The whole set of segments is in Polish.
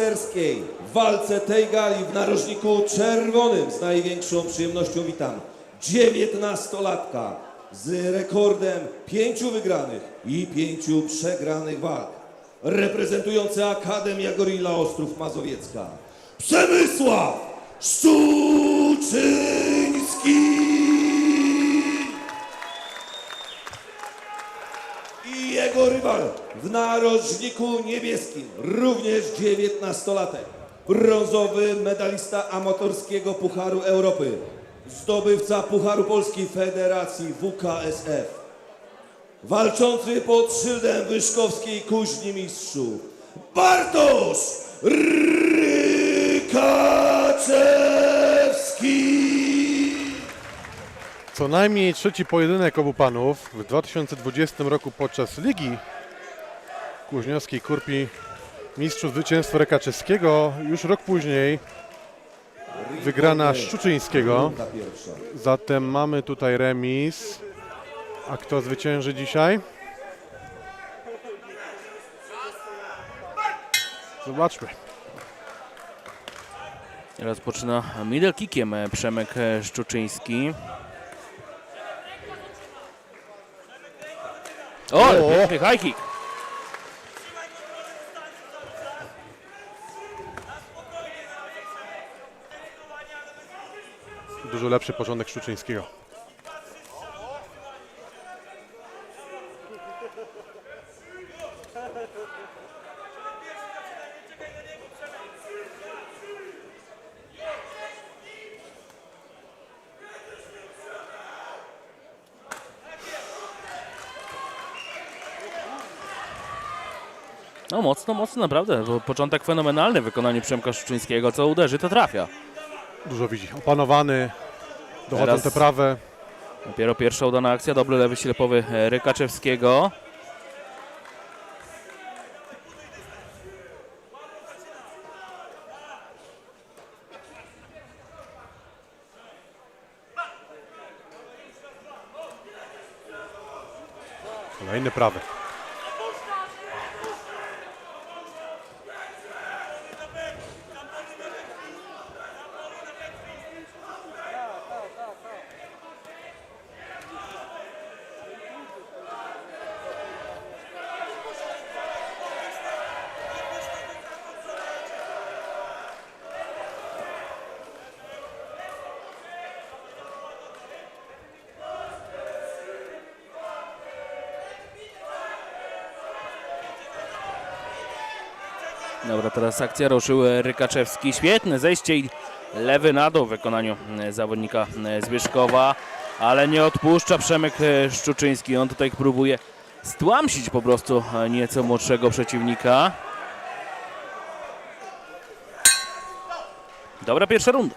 bokserskiej. W walce tej gali w narożniku czerwonym z największą przyjemnością witam 19-latka z rekordem pięciu wygranych i pięciu przegranych walk. Reprezentujący Akademia Gorilla Ostrów Mazowiecka. Przemysław Szczuczyński! Rywal w narożniku niebieskim, również 19-latek, brązowy medalista amatorskiego Pucharu Europy, zdobywca Pucharu Polskiej Federacji WKSF, walczący pod szyldem Wyszkowskiej Kuźni Mistrzów, Bartosz Rykaczewski! Co najmniej trzeci pojedynek obu panów w 2020 roku podczas Ligi Kuźniowskiej Kurpi Mistrzów Zwycięstwa Rekaczewskiego. Już rok później wygrana Szczuczyńskiego. Zatem mamy tutaj remis. A kto zwycięży dzisiaj? Zobaczmy. Rozpoczyna middle kickiem e, Przemek e, Szczuczyński. O, O! piękny high kick. Dużo lepszy porządek Szczuczyńskiego. No mocno, mocno naprawdę. bo Początek fenomenalny w wykonaniu Przemka Szczuczyńskiego. Co uderzy, to trafia. Dużo widzi. Opanowany. Dochodzą Teraz- te prawe. Dopiero pierwsza udana akcja. Dobry lewy ślepowy e, Rykaczewskiego. Kolejny prawy. Dobra, teraz akcja ruszył e, Rykaczewski. Świetne zejście i lewy na dół w wykonaniu e, zawodnika e, Zbyszkowa, ale nie odpuszcza Przemek Szczuczyński. On tutaj próbuje stłamsić po prostu nieco młodszego przeciwnika. Dobra pierwsza runda.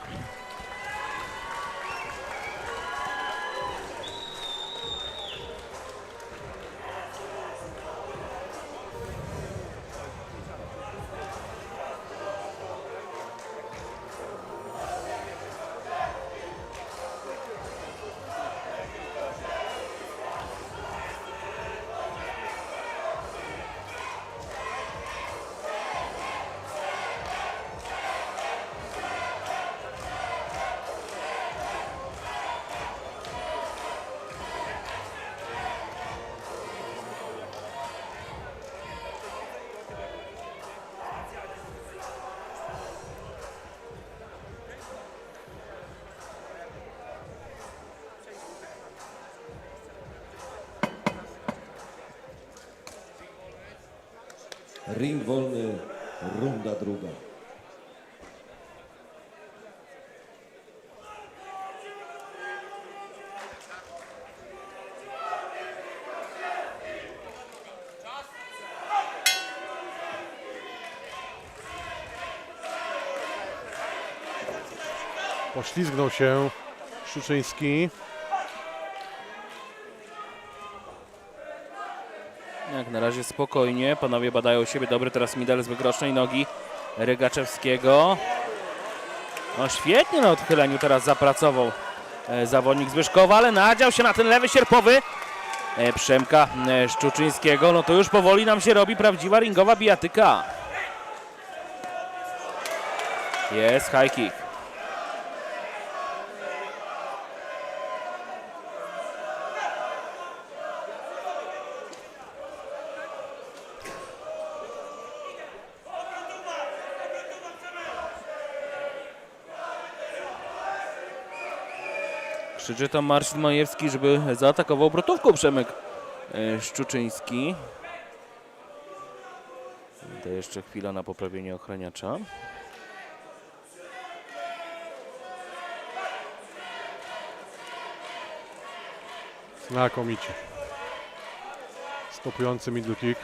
Ring wolny, runda druga. Poślizgnął się Szczuczyński. Jak na razie spokojnie, panowie badają siebie. Dobry teraz Midel z wykrocznej nogi Rygaczewskiego. No świetnie na odchyleniu teraz zapracował e, zawodnik Zbyszkowa, ale nadział się na ten lewy sierpowy e, Przemka e, Szczuczyńskiego. No to już powoli nam się robi prawdziwa ringowa bijatyka. Jest high kick. Krzyczy tam Marcin Majewski, żeby zaatakował brotówką Przemek e, Szczuczyński. To jeszcze chwila na poprawienie ochraniacza. Znakomicie. Stopujący middle kick.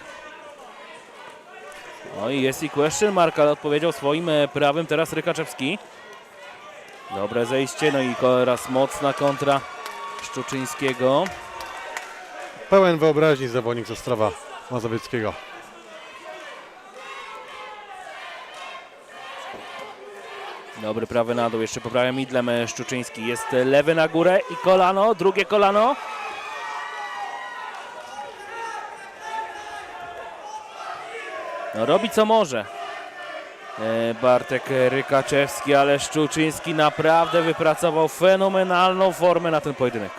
No i jest i question mark, ale odpowiedział swoim e, prawym teraz Rykaczewski. Dobre zejście, no i teraz mocna kontra Szczuczyńskiego. Pełen wyobraźni zawodnik z Ostrowa Mazowieckiego. Dobry prawy na dół, jeszcze poprawia midlem e, Szczuczyński. Jest lewy na górę i kolano, drugie kolano. No robi co może. E, Bartek Rykaczewski, ale Szczuczyński naprawdę wypracował fenomenalną formę na ten pojedynek.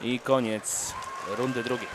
I koniec rundy drugiej.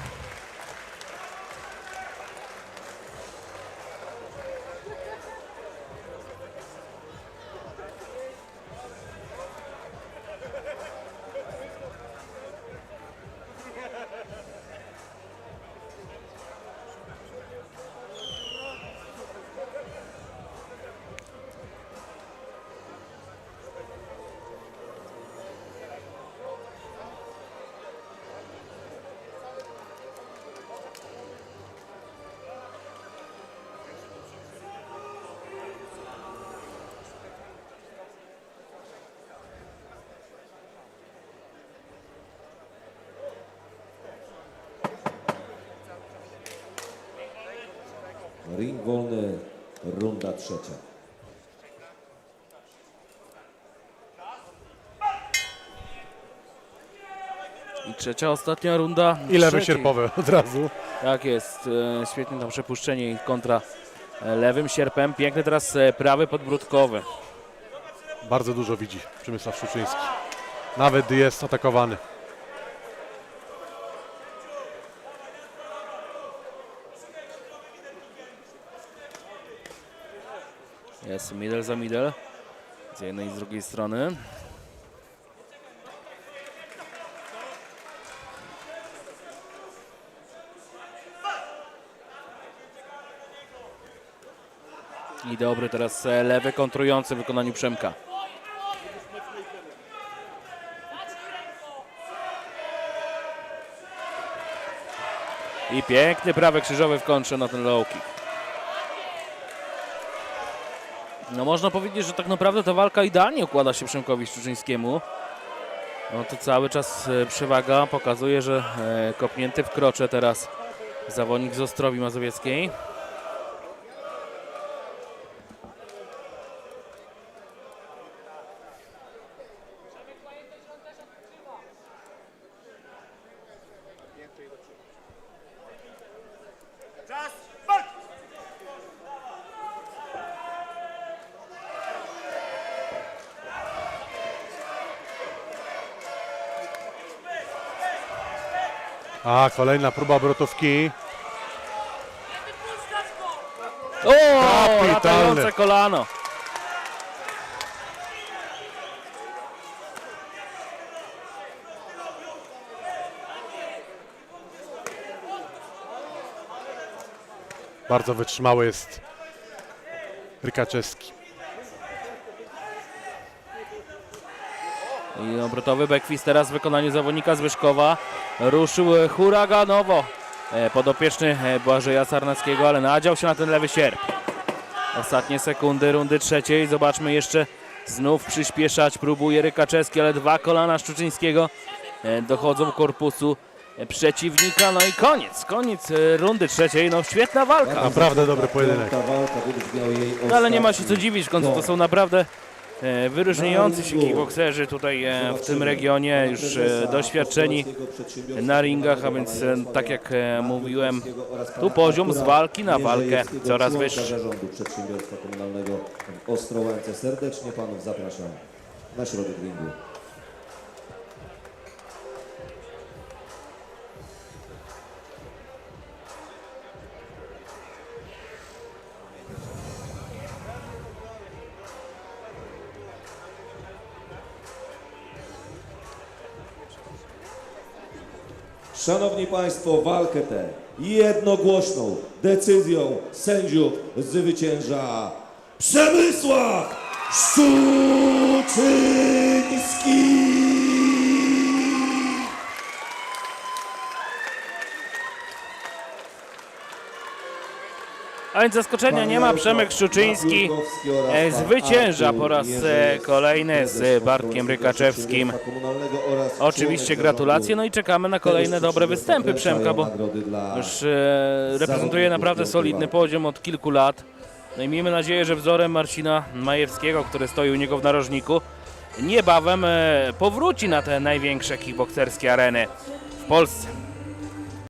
Ring wolny, runda trzecia. I trzecia, ostatnia runda. I lewy trzeciej. sierpowy od razu. Tak jest, e, świetnie tam przepuszczenie i kontra e, lewym sierpem. Piękny teraz e, prawy podbródkowy. Bardzo dużo widzi Przemysław Szczuczyński. Nawet gdy jest atakowany. Jest middle za middle. Z jednej i z drugiej strony. I dobry teraz e, lewy kontrujący w wykonaniu Przemka. I piękny prawy krzyżowy w kontrze na ten low kick. No można powiedzieć, że tak naprawdę ta walka idealnie układa się Przemkowi Szczuczyńskiemu. No to cały czas e, przewaga pokazuje, że e, kopnięty w krocze teraz zawodnik z Ostrowi Mazowieckiej. A, kolejna próba brotówki. O, Kapitalny. latające kolano. Bardzo wytrzymały jest Rykaczewski. I obrotowy backfist teraz w wykonaniu zawodnika Zbyszkowa. Ruszył e, huraganowo e, podopieczny e, Błażeja Sarnackiego, ale nadział się na ten lewy sierp. Ostatnie sekundy rundy trzeciej. Zobaczmy jeszcze znów przyspieszać. Próbuje Rykaczewski, ale dwa kolana Szczuczyńskiego dochodzą korpusu przeciwnika. No i koniec, koniec rundy trzeciej. No świetna walka. Naprawdę dobry pojedynek. No ale nie ma się co dziwić, w końcu to są naprawdę wyróżniający się kickbokserzy tutaj e, w tym regionie, już e, doświadczeni na ringach, a więc e, tak jak e, mówiłem, tu poziom z walki na walkę coraz wyższy. zarządu przedsiębiorstwa komunalnego Ostrołęce. Serdecznie panów zapraszam na środek ringu. Szanowni Państwo, walkę tę jednogłośną decyzją sędziów zwycięża Przemysław Szczuczyński. A więc zaskoczenia nie ma, Przemek Szczuczyński e, zwycięża po raz e, kolejny z Bartkiem Rykaczewskim. Oczywiście gratulacje, no i czekamy na kolejne dobre występy Przemka, bo już e, reprezentuje naprawdę solidny poziom od kilku lat. No i miejmy nadzieję, że wzorem Marcina Majewskiego, który stoi u niego w narożniku, niebawem powróci na te największe kickbokserskie areny w Polsce.